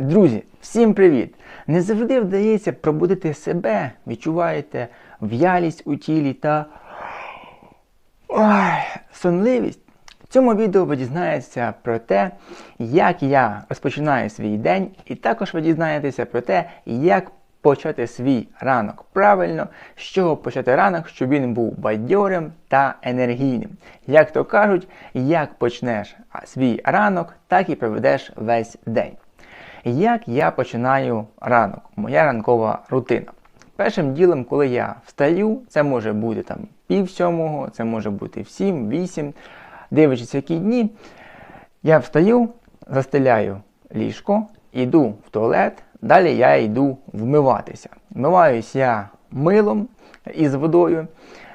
Друзі, всім привіт! Не завжди вдається пробудити себе, відчуваєте в'ялість у тілі та Ой, сонливість. В цьому відео ви дізнаєтеся про те, як я розпочинаю свій день, і також ви дізнаєтеся про те, як почати свій ранок правильно, з чого почати ранок, щоб він був бадьорим та енергійним. Як то кажуть, як почнеш свій ранок, так і проведеш весь день. Як я починаю ранок? Моя ранкова рутина. Першим ділом, коли я встаю, це може бути там пів сьомого, це може бути в сім, вісім, дивлячись, які дні. Я встаю, застеляю ліжко, йду в туалет, далі я йду вмиватися. Вмиваюсь я милом із водою.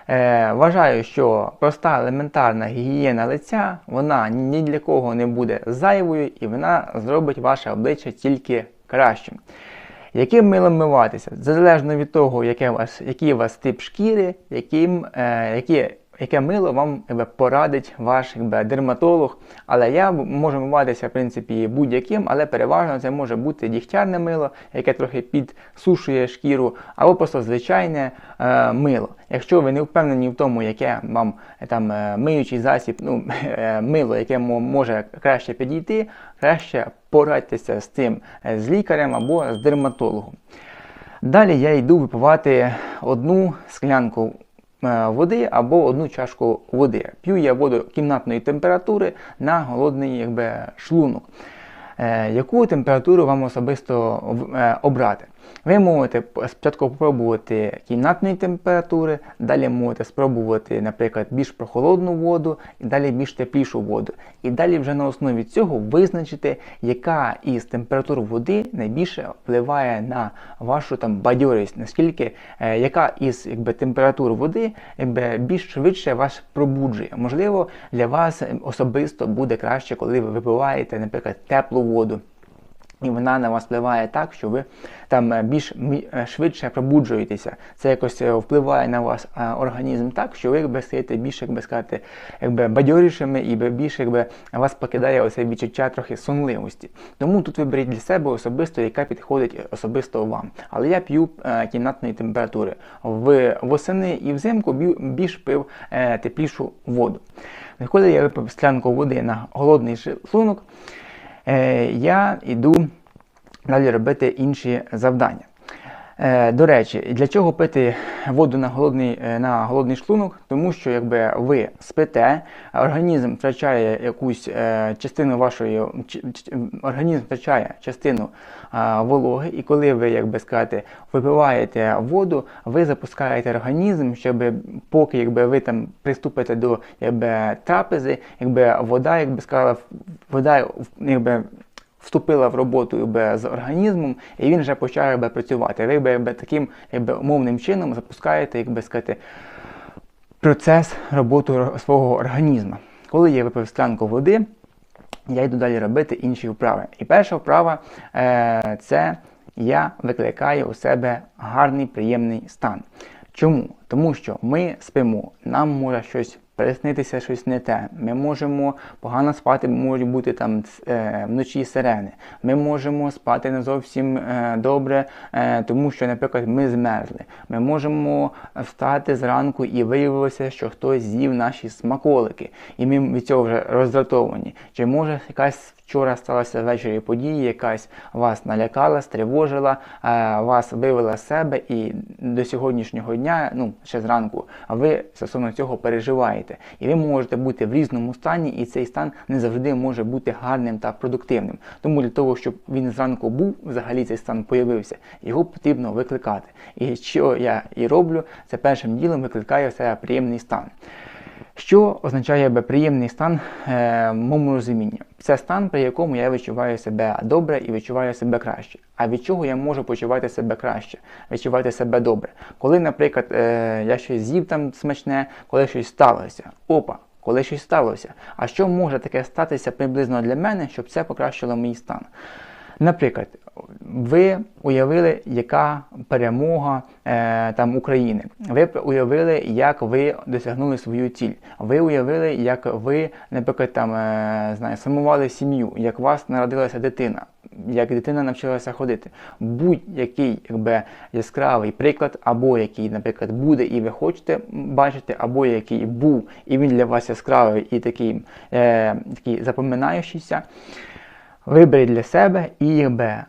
Е, вважаю, що проста елементарна гігієна лиця, вона ні для кого не буде зайвою і вона зробить ваше обличчя тільки кращим. Яким милом миватися? Залежно від того, яке у вас, який у вас тип шкіри, яким, е, які, яке мило вам порадить ваш якби, дерматолог. Але я можу миватися в принципі, будь-яким, але переважно це може бути дігтярне мило, яке трохи підсушує шкіру, або просто звичайне е, мило. Якщо ви не впевнені в тому, яке вам е, там е, миючий засіб, ну, е, мило, яке може краще підійти, краще порадьтеся з цим з лікарем або з дерматологом. Далі я йду випивати одну склянку води або одну чашку води. П'ю я воду кімнатної температури на голодний якби, шлунок. Е, яку температуру вам особисто обрати? Ви можете спочатку спробувати кімнатної температури, далі можете спробувати, наприклад, більш прохолодну воду, і далі більш теплішу воду. І далі вже на основі цього визначити, яка із температур води найбільше впливає на вашу там бадьорість, наскільки е, яка із якби, температур води якби, більш швидше вас пробуджує. Можливо, для вас особисто буде краще, коли ви випиваєте, наприклад, теплу воду. І вона на вас впливає так, що ви там е, більш е, швидше пробуджуєтеся. Це якось е, впливає на вас організм так, що ви якби стаєте більш, як би сказати, якби бадьорішими і більше якби вас покидає оце відчуття трохи сонливості. Тому тут виберіть для себе особисто, яка підходить особисто вам. Але я п'ю кімнатної температури. В восени і взимку більш пив теплішу воду. Коли я випив склянку води на голодний шлунок, я йду далі робити інші завдання. Е, до речі, для чого пити воду на голодний е, на голодний шлунок? Тому що якби ви спите, організм втрачає якусь частину вашої організм втрачає частину вологи, і коли ви, як би сказати, випиваєте воду, ви запускаєте організм, щоб поки якби ви там приступите до якби, трапези, якби вода, якби сказала, вода якби вступила в роботу якби, з організмом, і він вже почав якби, працювати. Ви якби, таким якби, умовним чином запускаєте якби, сказати, процес роботи свого організму. Коли я випив склянку води, я йду далі робити інші вправи. І перша вправа е, це я викликаю у себе гарний приємний стан. Чому? Тому що ми спимо, нам може щось приснитися щось не те. Ми можемо погано спати, можуть бути там е, вночі сирени. Ми можемо спати не зовсім е, добре, е, тому що, наприклад, ми змерзли. Ми можемо встати зранку і виявилося, що хтось з'їв наші смаколики, і ми від цього вже роздратовані. Чи може якась Вчора сталася ввечері подія, якась вас налякала, стривожила, вас вивела з себе, і до сьогоднішнього дня, ну ще зранку, ви стосовно цього переживаєте. І ви можете бути в різному стані, і цей стан не завжди може бути гарним та продуктивним. Тому для того, щоб він зранку був, взагалі цей стан появився, його потрібно викликати. І що я і роблю, це першим ділом викликаю себе приємний стан. Що означає приємний стан е, в моєму розумінні? Це стан, при якому я відчуваю себе добре і відчуваю себе краще. А від чого я можу почувати себе краще, відчувати себе добре? Коли, наприклад, е, я щось з'їв там смачне, коли щось сталося. Опа, коли щось сталося. А що може таке статися приблизно для мене, щоб це покращило мій стан? Наприклад, ви уявили, яка перемога е, там України. Ви уявили, як ви досягнули свою ціль. Ви уявили, як ви, наприклад, там е, знаю, сформували сім'ю, як у вас народилася дитина, як дитина навчилася ходити. Будь-який якби, яскравий приклад, або який, наприклад, буде і ви хочете бачити, або який був, і він для вас яскравий і такий, е, такий запоминаючийся. Виберіть для себе і якби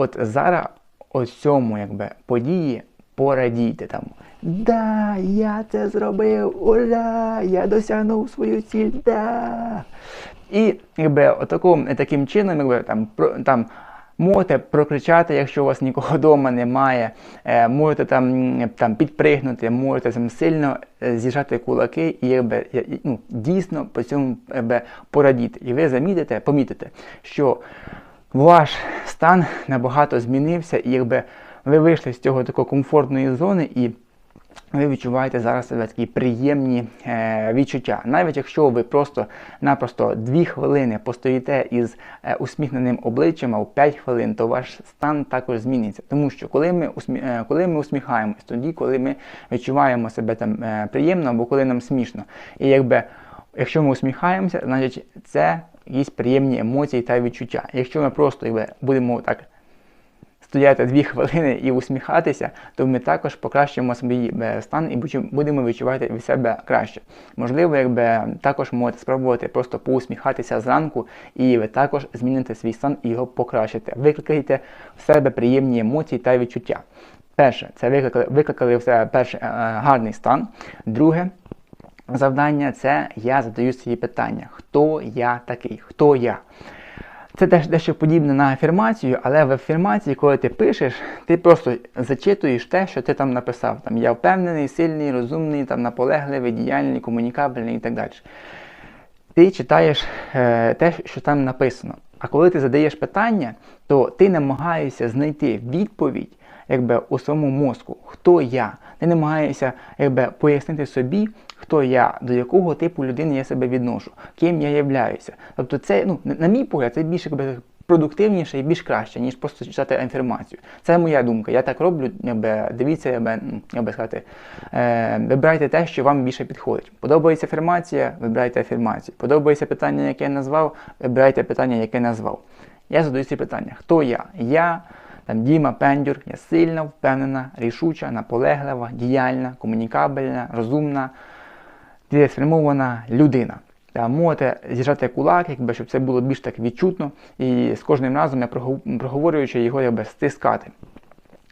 от зараз ось цьому якби, події порадійте там. Да, я це зробив, ура! Я досягнув свою ціль, да! І якби отаким, таким чином, якби там там. Можете прокричати, якщо у вас нікого вдома немає, е, можете там там підпригнути, можете там сильно е, з'їжджати кулаки і якби, ну, дійсно по цьому якби, порадіти. І ви замітите, помітите, що ваш стан набагато змінився, і якби ви вийшли з цього такої комфортної зони і ви відчуваєте зараз себе такі приємні е, відчуття. Навіть якщо ви просто-напросто 2 хвилини постоїте із е, усміхненим обличчям, а в 5 хвилин, то ваш стан також зміниться. Тому що коли ми усмі... е, коли ми усміхаємось, тоді, коли ми відчуваємо себе там е, приємно або коли нам смішно. І якби, якщо ми усміхаємося, значить це якісь приємні емоції та відчуття. Якщо ми просто будемо так стояти дві хвилини і усміхатися, то ми також покращимо свій е, стан і будемо відчувати від себе краще. Можливо, якби також можете спробувати просто поусміхатися зранку, і ви також зміните свій стан і його покращите. Викликайте в себе приємні емоції та відчуття. Перше, це викликали, викликали в себе перший е, гарний стан. Друге. Завдання це я задаю свої питання. Хто я такий? Хто я? Це теж дещо подібне на афірмацію, але в афірмації, коли ти пишеш, ти просто зачитуєш те, що ти там написав. Там Я впевнений, сильний, розумний, там, наполегливий, діяльний, комунікабельний і так далі. Ти читаєш е, те, що там написано. А коли ти задаєш питання, то ти намагаєшся знайти відповідь якби, у своєму мозку, хто я. Ти намагаєшся якби, пояснити собі, хто я, до якого типу людини я себе відношу, ким я являюся. Тобто, це, ну, на мій погляд, це більш якби, продуктивніше і більш краще, ніж просто читати інформацію. Це моя думка. Я так роблю, якби, дивіться, якби, ну, як би сказати, е, вибирайте те, що вам більше підходить. Подобається афірмація, вибирайте афірмацію. Подобається питання, яке я назвав, вибирайте питання, яке я назвав. Я задаю ці питання. Хто я? Я. Там Діма Пендюр є сильна, впевнена, рішуча, наполеглива, діяльна, комунікабельна, розумна, цілеспрямована людина. Можете з'їжджати кулак, якби, щоб це було більш так відчутно, і з кожним разом я проговорюючи його якби, стискати.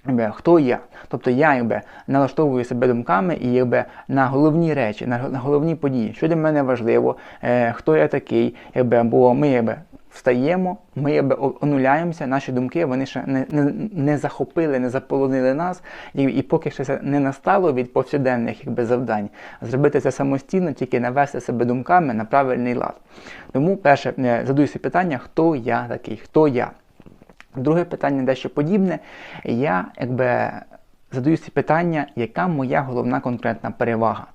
Якби, Хто я? Тобто я якби, налаштовую себе думками і якби, на головні речі, на, головні події, що для мене важливо, е, хто я такий, якби, бо ми якби, встаємо, ми онуляємося, наші думки вони ще не не, не захопили, не заполонили нас, і і поки ще це не настало від повсякденних якби, завдань, зробити це самостійно, тільки навести себе думками на правильний лад. Тому, перше, е, задуюся питання, хто я такий, хто я. Друге питання дещо подібне. Я якби задаюся питання, яка моя головна конкретна перевага.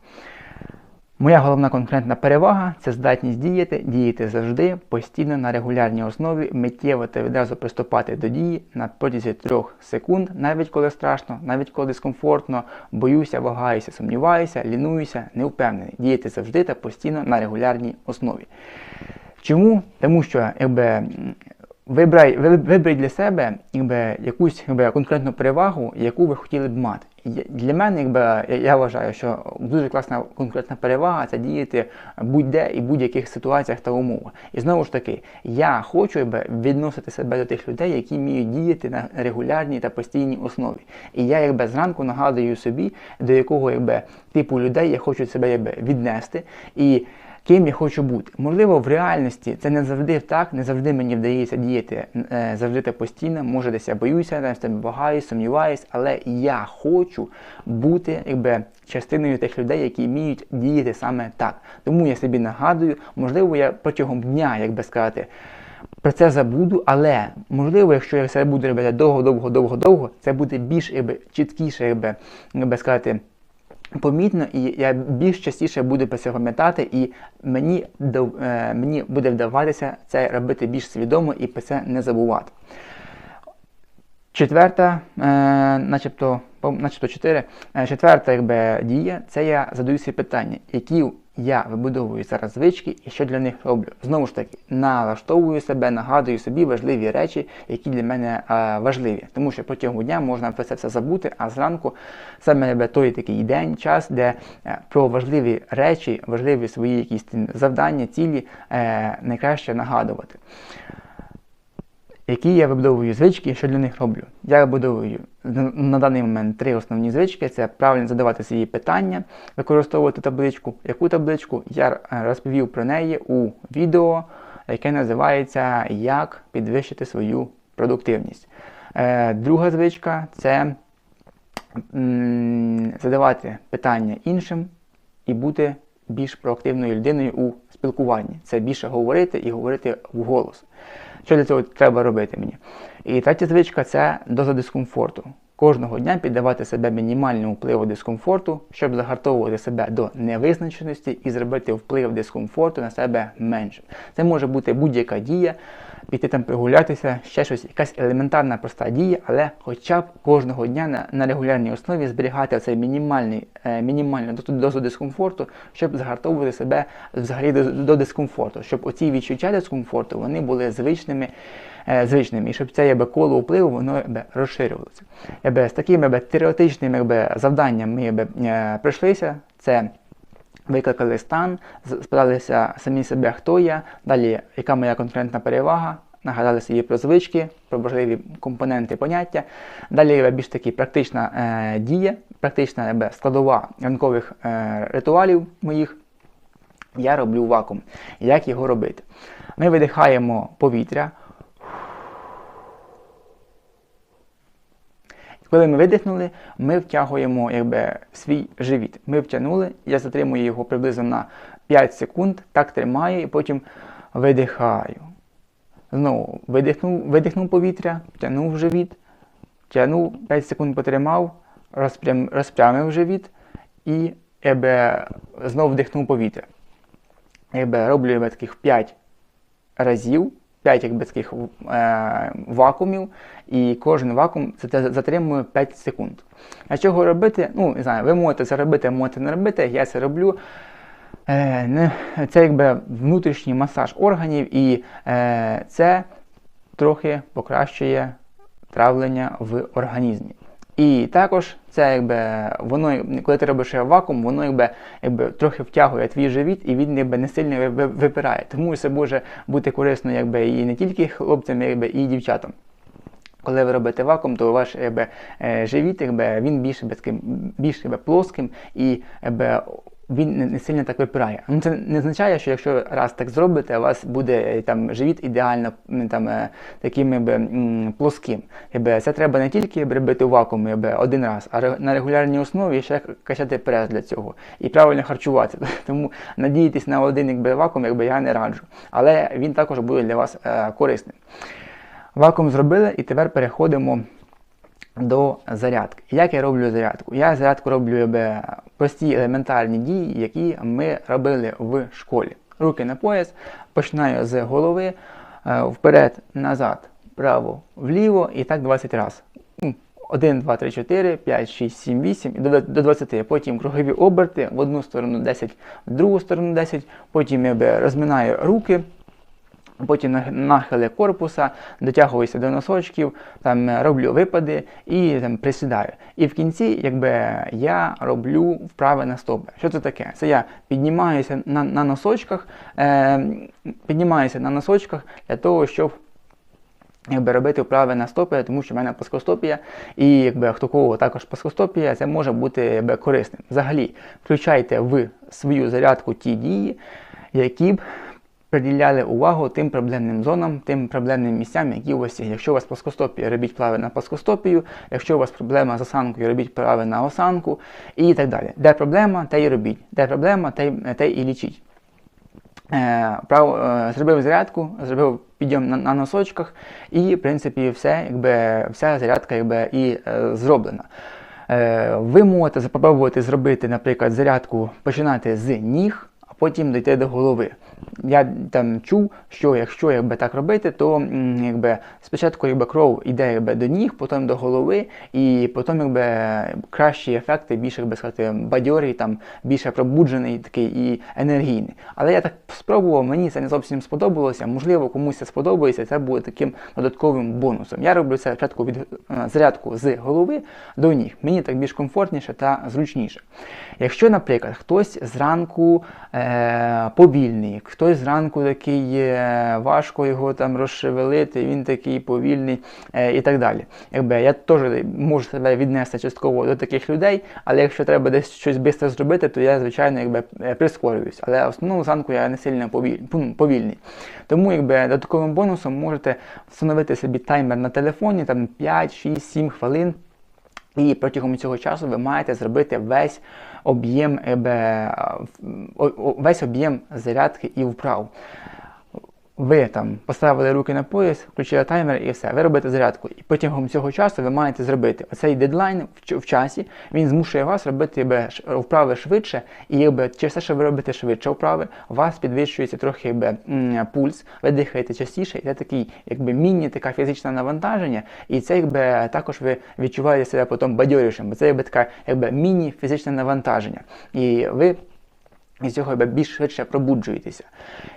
Моя головна конкретна перевага це здатність діяти, діяти завжди, постійно на регулярній основі, миттєво та відразу приступати до дії на протязі трьох секунд, навіть коли страшно, навіть коли дискомфортно, боюся, вагаюся, сумніваюся, лінуюся, не впевнений. Діяти завжди та постійно на регулярній основі. Чому? Тому що якби Вибрай, виберіть для себе якби, якусь якби, конкретну перевагу, яку ви хотіли б мати. Для мене, якби, я вважаю, що дуже класна конкретна перевага це діяти будь-де і будь-яких ситуаціях та умовах. І знову ж таки, я хочу якби, відносити себе до тих людей, які вміють діяти на регулярній та постійній основі. І я якби зранку нагадую собі, до якого якби, типу людей я хочу себе якби, віднести. І ким я хочу бути. Можливо, в реальності це не завжди так, не завжди мені вдається діяти е, завжди та постійно. Може, десь я боюся, тебе вагаюсь, сумніваюсь, але я хочу бути якби частиною тих людей, які вміють діяти саме так. Тому я собі нагадую, можливо, я протягом дня, як би сказати. Про це забуду, але можливо, якщо я це буду робити довго-довго-довго-довго, це буде більш якби, чіткіше, якби, якби сказати помітно, і я більш частіше буду про це пам'ятати, і мені е, мені буде вдаватися це робити більш свідомо і про це не забувати. Четверта, е, начебто, начебто чотири. Е, четверта якби, дія це я задаю собі питання, які я вибудовую зараз звички і що для них роблю. Знову ж таки, налаштовую себе, нагадую собі важливі речі, які для мене е, важливі. Тому що протягом дня можна про це все забути, а зранку саме той такий день, час, де е, про важливі речі, важливі свої якісь завдання, цілі е, найкраще нагадувати які я вибудовую звички що для них роблю. Я вибудовую на даний момент три основні звички: це правильно задавати свої питання, використовувати табличку. Яку табличку я розповів про неї у відео, яке називається Як підвищити свою продуктивність. Е, Друга звичка це задавати питання іншим і бути більш проактивною людиною у спілкуванні. Це більше говорити і говорити вголос. Що для цього треба робити мені? І третя звичка це доза дискомфорту. Кожного дня піддавати себе мінімальному впливу дискомфорту, щоб загартовувати себе до невизначеності і зробити вплив дискомфорту на себе меншим. Це може бути будь-яка дія, піти там прогулятися, ще щось, якась елементарна проста дія, але хоча б кожного дня на, на регулярній основі зберігати цей мінімальний, е, мінімальну дозу- дискомфорту, щоб загартовувати себе взагалі до, до дискомфорту, щоб оці відчуття дискомфорту вони були звичними. Е, Звичними, і щоб це якби, коло впливу воно якби, розширювалося. Якби, з таким якби, теоретичним якби, завданням ми якби, е, прийшлися. Це викликали стан, спиталися самі себе, хто я, далі яка моя конкурентна перевага, нагадали собі про звички, про важливі компоненти поняття. Далі більш таки практична е, дія, практична якби, складова ранкових е, ритуалів моїх. Я роблю вакуум. Як його робити? Ми видихаємо повітря. Коли ми видихнули, ми втягуємо якби, свій живіт. Ми втягнули, я затримую його приблизно на 5 секунд, так тримаю і потім видихаю. Знову видихнув, видихнув повітря, втягнув живіт, втягнув, 5 секунд потримав, розпрям, розпрямив живіт і якби, знову вдихнув повітря. Якби, роблю якби, таких 5 разів, 5 якби, таких е, вакуумів, і кожен вакуум це затримує 5 секунд. А чого робити? Ну, не знаю, ви можете це робити, можете не робити, я це роблю. Е, не, це якби внутрішній масаж органів, і е, це трохи покращує травлення в організмі. І також це якби воно, коли ти робиш вакуум, воно якби, якби трохи втягує твій живіт і він якби не сильно ви- ви- випирає. Тому це може бути корисно якби і не тільки хлопцям, якби і дівчатам. Коли ви робите вакуум, то ваш якби, е, живіт якби, він більш, якби, якби, плоским і якби, він не- сильно так випирає. Ну, це не означає, що якщо раз так зробите, у вас буде е, там, живіт ідеально там, е, таким якби, плоским. Якби, це треба не тільки робити у вакуумі якби, один раз, а на регулярній основі ще качати прес для цього і правильно харчуватися. Тому надіятись на один якби, вакуум якби, я не раджу. Але він також буде для вас е, корисним. Вакуум зробили і тепер переходимо до зарядки. Як я роблю зарядку? Я зарядку роблю прості елементарні дії, які ми робили в школі. Руки на пояс, починаю з голови, е, вперед, назад, право, вліво і так 20 разів. 1, 2, 3, 4, 5, 6, 7, 8 і до до 20. Потім кругові оберти в одну сторону 10, в другу сторону 10. Потім я розминаю руки, Потім нахили корпуса, дотягуюся до носочків, там е, роблю випади і там присідаю. І в кінці, якби я роблю вправи на стопи. Що це таке? Це я піднімаюся на, на носочках, е, піднімаюся на носочках для того, щоб якби робити вправи на стопи, тому що в мене плоскостопія, і якби хто кого також плоскостопія, це може бути якби, корисним. Взагалі, включайте в свою зарядку ті дії, які б приділяли увагу тим проблемним зонам, тим проблемним місцям, які у вас є. Якщо у вас плоскостопія, робіть вправи на плоскостопію, якщо у вас проблема з осанкою, робіть вправи на осанку і так далі. Де проблема, те й робіть. Де проблема, те, й- те і лічіть. Е, прав, е, зробив зарядку, зробив підйом на, на носочках, і, в принципі, все, якби, вся зарядка якби, і е, зроблена. Е, ви можете спробувати зробити, наприклад, зарядку починати з ніг, потім дійти до голови. Я там чув, що якщо якби так робити, то якби спочатку якби кров йде якби до ніг, потім до голови, і потім якби кращі ефекти, більше якби сказати, бадьорий, там більше пробуджений такий і енергійний. Але я так спробував, мені це не зовсім сподобалося. Можливо, комусь це сподобається, це буде таким додатковим бонусом. Я роблю це спочатку від е, зарядку з голови до ніг. Мені так більш комфортніше та зручніше. Якщо, наприклад, хтось зранку е, повільний, хтось зранку такий е, важко його там розшевелити, він такий повільний е, і так далі. Якби Я теж можу себе віднести частково до таких людей, але якщо треба десь щось швидко зробити, то я, звичайно, якби е, прискорююсь. Але основному зранку я не сильно повільний. Тому якби додатковим бонусом можете встановити собі таймер на телефоні, там 5, 6, 7 хвилин. І протягом цього часу ви маєте зробити весь об'єм весь об'єм зарядки і вправ ви там поставили руки на пояс, включили таймер і все, ви робите зарядку. І протягом цього часу ви маєте зробити оцей дедлайн в часі, він змушує вас робити вправи швидше, і якби через те, що ви робите швидше вправи, у вас підвищується трохи якби, пульс, ви дихаєте частіше, і це такий якби міні-така фізичне навантаження, і це якби також ви відчуваєте себе потім бадьорішим, бо це якби така якби міні-фізичне навантаження. І ви і з цього більш швидше пробуджуєтеся.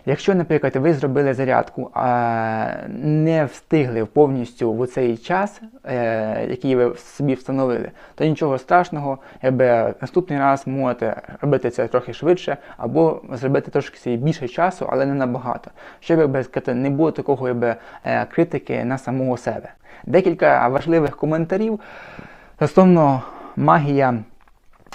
Якщо, наприклад, ви зробили зарядку, а не встигли повністю в цей час, е, який ви собі встановили, то нічого страшного, якби наступний раз можете робити це трохи швидше, або зробити трошки більше часу, але не набагато. Щоб якби, не було такого якби, е, критики на самого себе. Декілька важливих коментарів стосовно магія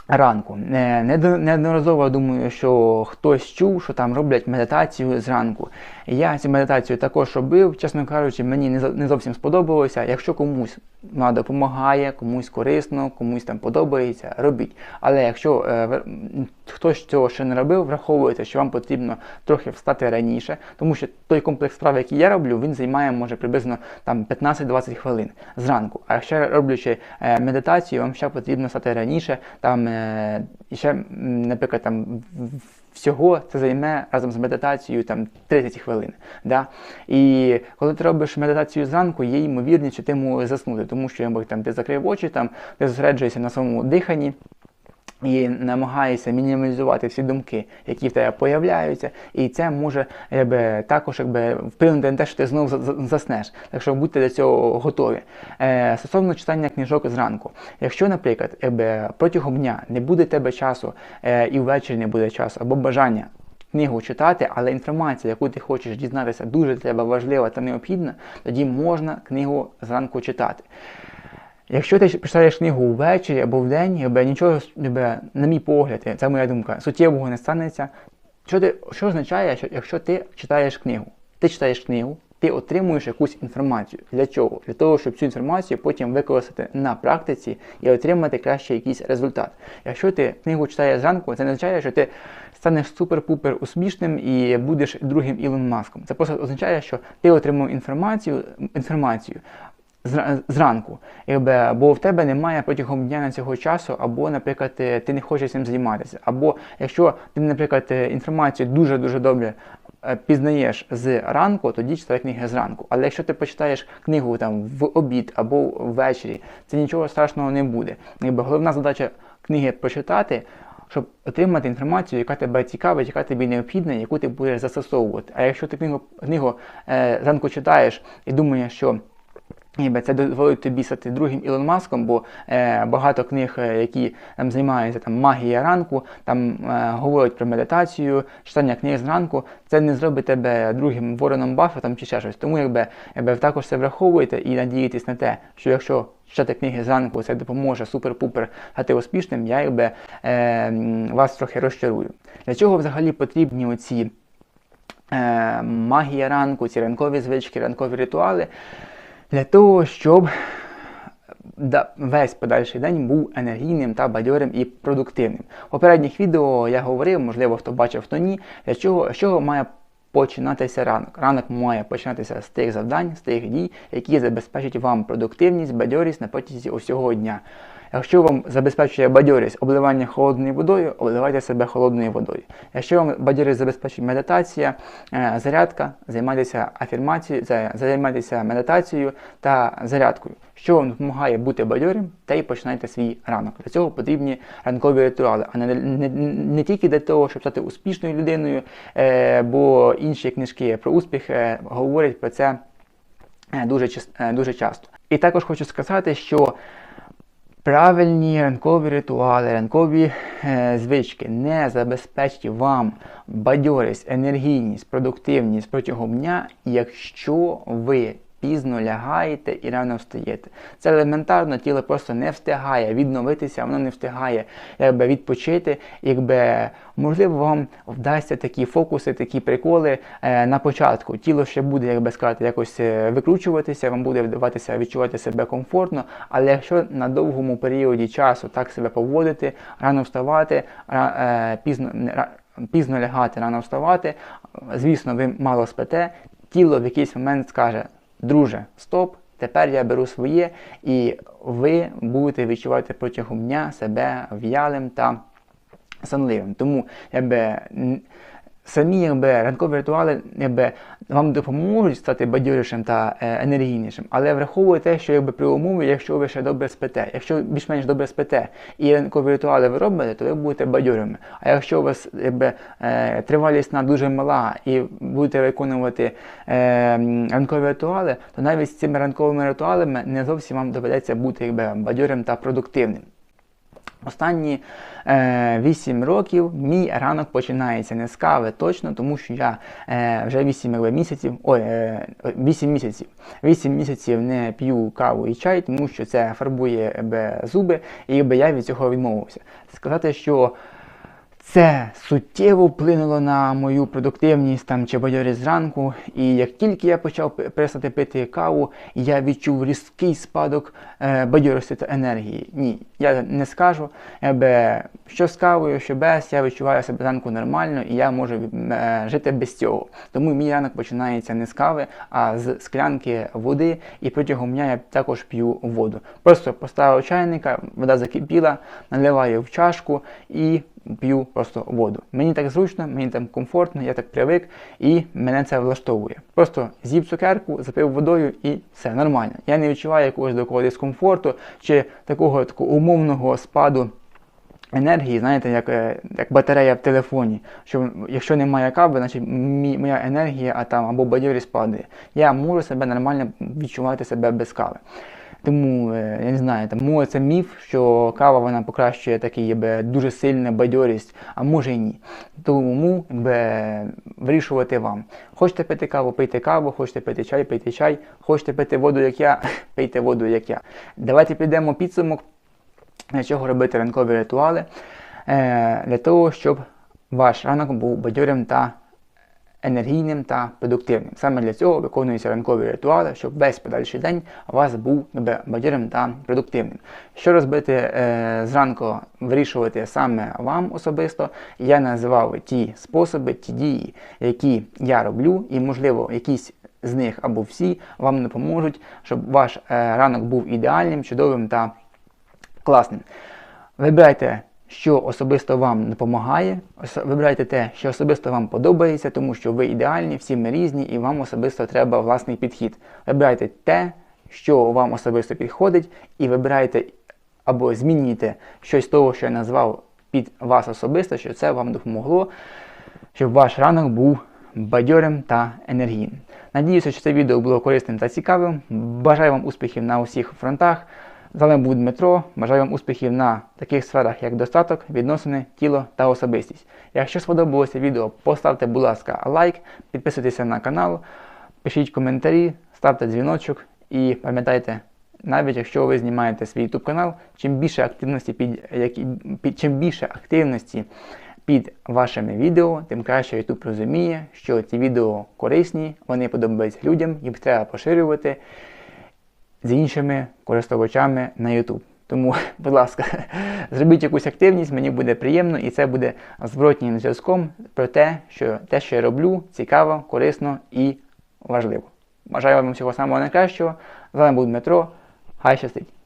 ранку. Неодноразово думаю, що хтось чув, що там роблять медитацію зранку. Я цю медитацію також робив, чесно кажучи, мені не зовсім сподобалося. Якщо комусь вона допомагає, комусь корисно, комусь там подобається, робіть. Але якщо е, хтось цього ще не робив, враховуйте, що вам потрібно трохи встати раніше, тому що той комплекс справ, який я роблю, він займає може приблизно там 15-20 хвилин зранку. А якщо роблячи е, медитацію, вам ще потрібно встати раніше, там е, ще, наприклад, там всього це займе разом з медитацією там 30 хвилин. Да? І коли ти робиш медитацію зранку, є ймовірність, що ти можеш заснути, тому що якби, там, ти закрив очі, там, ти зосереджуєшся на своєму диханні. І намагаєшся мінімалізувати всі думки, які в тебе появляються, і це може якби, також якби, вплинути на те, що ти знову заснеш. Так що будьте до цього готові. Е, Стосовно читання книжок зранку. Якщо, наприклад, якби, протягом дня не буде тебе часу е, і ввечері не буде часу, або бажання книгу читати, але інформація, яку ти хочеш дізнатися, дуже для тебе важлива та необхідна, тоді можна книгу зранку читати. Якщо ти читаєш книгу ввечері або вдень, якби нічого, якби, на мій погляд, це моя думка, суттєвого не станеться. Що ти, що означає, що якщо ти читаєш книгу? Ти читаєш книгу, ти отримуєш якусь інформацію. Для чого? Для того, щоб цю інформацію потім використати на практиці і отримати краще якийсь результат. Якщо ти книгу читаєш зранку, це не означає, що ти станеш супер-пупер успішним і будеш другим Ілон Маском. Це просто означає, що ти отримав інформацію, інформацію зранку, якби, бо в тебе немає протягом дня на цього часу, або, наприклад, ти не хочеш цим займатися. Або якщо ти, наприклад, інформацію дуже-дуже добре е, пізнаєш з ранку, тоді читай книги зранку. Але якщо ти почитаєш книгу там в обід або ввечері, це нічого страшного не буде. Якби Головна задача книги прочитати. Щоб отримати інформацію, яка тебе цікавить, яка тобі необхідна, яку ти будеш застосовувати. А якщо ти книгу книгу е, зранку читаєш і думаєш, що Ніби це дозволить тобі стати другим Ілон Маском, бо е, багато книг, е, які там займаються там магія ранку, там е, говорять про медитацію, читання книг зранку, це не зробить тебе другим Вороном Баффетом чи ще щось. Тому якби, якби також це враховуєте і надієтесь на те, що якщо читати книги зранку, це допоможе супер-пупер стати успішним, я якби е, вас трохи розчарую. Для чого взагалі потрібні оці е, магія ранку, ці ранкові звички, ранкові ритуали? Для того, щоб весь подальший день був енергійним та бадьорим і продуктивним. У попередніх відео я говорив, можливо, хто бачив, хто ні, для чого, з чого має починатися ранок. Ранок має починатися з тих завдань, з тих дій, які забезпечать вам продуктивність, бадьорість на протязі усього дня. Якщо вам забезпечує бадьорість обливання холодною водою, обливайте себе холодною водою. Якщо вам бадьорість забезпечує медитація, е, зарядка, займайтеся афірмацією, займайтеся медитацією та зарядкою. Що вам допомагає бути бадьорим, те й починайте свій ранок. Для цього потрібні ранкові ритуали, а не, не, не тільки для того, щоб стати успішною людиною, е, бо інші книжки про успіх е, говорять про це е, дуже, е, дуже часто. І також хочу сказати, що правильні ранкові ритуали, ранкові е, звички не забезпечать вам бадьорість, енергійність, продуктивність протягом дня, якщо ви пізно лягаєте і рано встаєте. Це елементарно, тіло просто не встигає відновитися, воно не встигає якби, відпочити. Якби, можливо, вам вдасться такі фокуси, такі приколи е, на початку. Тіло ще буде, як би сказати, якось е, викручуватися, вам буде вдаватися відчувати себе комфортно. Але якщо на довгому періоді часу так себе поводити, рано вставати, ра- е, пізно, пізно лягати, рано вставати, звісно, ви мало спите, тіло в якийсь момент скаже, друже, стоп, тепер я беру своє, і ви будете відчувати протягом дня себе в'ялим та сонливим. Тому я н- самі якби, ранкові ритуали якби, вам допоможуть стати бадьорішим та енергійнішим, але враховуйте, що якби, при умові, якщо ви ще добре спите, якщо більш-менш добре спите і ранкові ритуали ви робите, то ви будете бадьорими. А якщо у вас якби, тривалість сна дуже мала і будете виконувати ранкові ритуали, то навіть з цими ранковими ритуалами не зовсім вам доведеться бути якби, бадьорим та продуктивним. Останні е, 8 років мій ранок починається не з кави точно, тому що я е, вже 8 місяців, ой, е, 8 місяців, 8 місяців не п'ю каву і чай, тому що це фарбує зуби, і я від цього відмовився. Сказати, що це суттєво вплинуло на мою продуктивність там чи бадьорість зранку. І як тільки я почав перестати пити каву, я відчув різкий спадок е, бадьорості та енергії. Ні, я не скажу. Якби, що з кавою, що без, я відчуваю себе зранку нормально і я можу е, жити без цього. Тому мій ранок починається не з кави, а з склянки води. І протягом дня я також п'ю воду. Просто поставив чайника, вода закипіла, наливаю в чашку і п'ю просто воду. Мені так зручно, мені там комфортно, я так привик і мене це влаштовує. Просто з'їв цукерку, запив водою і все нормально. Я не відчуваю якогось такого дискомфорту чи такого, такого умовного спаду. Енергії, знаєте, як, е, як батарея в телефоні. Що якщо немає кави, значить мі- моя енергія а там або бадьорість падає. Я можу себе нормально відчувати себе без кави. Тому е, я не знаю, там може це міф, що кава вона покращує такий якби, дуже сильну бадьорість, а може і ні. Тому якби, вирішувати вам. Хочете пити каву, пийте каву, хочете пити чай, пийте чай, хочете пити воду, як я, пийте воду, як я. Давайте підемо підсумок для чого робити ранкові ритуали, Е, для того, щоб ваш ранок був бадьорим та енергійним та продуктивним. Саме для цього виконуються ранкові ритуали, щоб весь подальший день вас був бадьорим та продуктивним. Що розбити е, зранку, вирішувати саме вам особисто, я називав ті способи, ті дії, які я роблю, і, можливо, якісь з них або всі вам допоможуть, щоб ваш е, ранок був ідеальним, чудовим та класним. Вибирайте, що особисто вам допомагає, вибирайте те, що особисто вам подобається, тому що ви ідеальні, всі ми різні, і вам особисто треба власний підхід. Вибирайте те, що вам особисто підходить, і вибирайте або змінюйте щось з того, що я назвав під вас особисто, що це вам допомогло, щоб ваш ранок був бадьорим та енергійним. Надіюся, що це відео було корисним та цікавим. Бажаю вам успіхів на усіх фронтах. З вами був Дмитро. Бажаю вам успіхів на таких сферах, як достаток, відносини, тіло та особистість. Якщо сподобалося відео, поставте, будь ласка, лайк, підписуйтесь на канал, пишіть коментарі, ставте дзвіночок і пам'ятайте, навіть якщо ви знімаєте свій YouTube канал, чим більше активності під, які, під чим більше активності під вашими відео, тим краще YouTube розуміє, що ці відео корисні, вони подобаються людям, їх треба поширювати з іншими користувачами на YouTube. Тому, будь ласка, зробіть якусь активність, мені буде приємно, і це буде зворотнім зв'язком про те, що те, що я роблю, цікаво, корисно і важливо. Бажаю вам всього самого найкращого. З вами був Дмитро. Хай щастить!